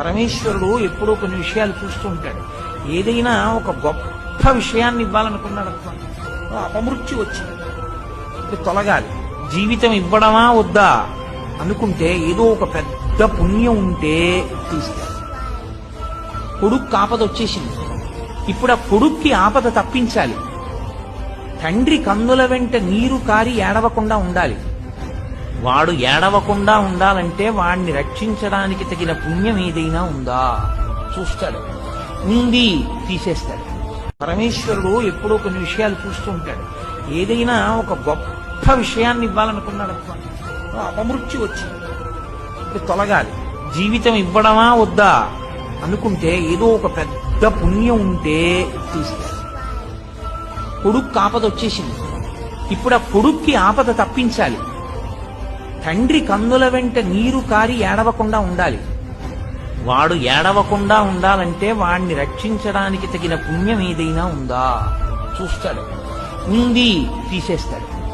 పరమేశ్వరుడు ఎప్పుడో కొన్ని విషయాలు చూస్తూ ఉంటాడు. ఏదైనా ఒక గొప్ప విషయాన్ని ఇవ్వాలనుకున్నాడు అనుకోండి అపమృత్యు వచ్చింది. తొలగాలి. జీవితం ఇవ్వడమా వద్దా అనుకుంటే ఏదో ఒక పెద్ద పుణ్యం ఉంటే తీస్తాడు. కొడుక్కి ఆపద వచ్చేసింది. ఇప్పుడు ఆ కొడుక్కి ఆపద తప్పించాలి. తండ్రి కన్నుల వెంట నీరు కారి ఏడవకుండా ఉండాలి. వాడు ఏడవకుండా ఉండాలంటే వాడిని రక్షించడానికి తగిన పుణ్యం ఏదైనా ఉందా? చూస్తాడు. ఉంది తీసేస్తాడు. పరమేశ్వరుడు ఎప్పుడో కొన్ని విషయాలు చూస్తూ ఉంటాడు. ఏదైనా ఒక గొప్ప విషయాన్ని ఇవ్వాలనుకున్నాడు అనుకోండి అపమృత్యు వచ్చింది తొలగాలి. జీవితం ఇవ్వడమా వద్దా అనుకుంటే ఏదో ఒక పెద్ద పుణ్యం ఉంటే తీస్తాడు. కొడుకు ఆపద వచ్చేసింది ఇప్పుడు ఆ కొడుక్కి ఆపద తప్పించాలి. తండ్రి కందుల వెంట నీరు కారి ఏడవకుండా ఉండాలి. వాడు ఏడవకుండా ఉండాలంటే వాడిని రక్షించడానికి తగిన పుణ్యం ఏదైనా ఉందా? చూస్తాడు. ఉంది తీసేస్తాడు.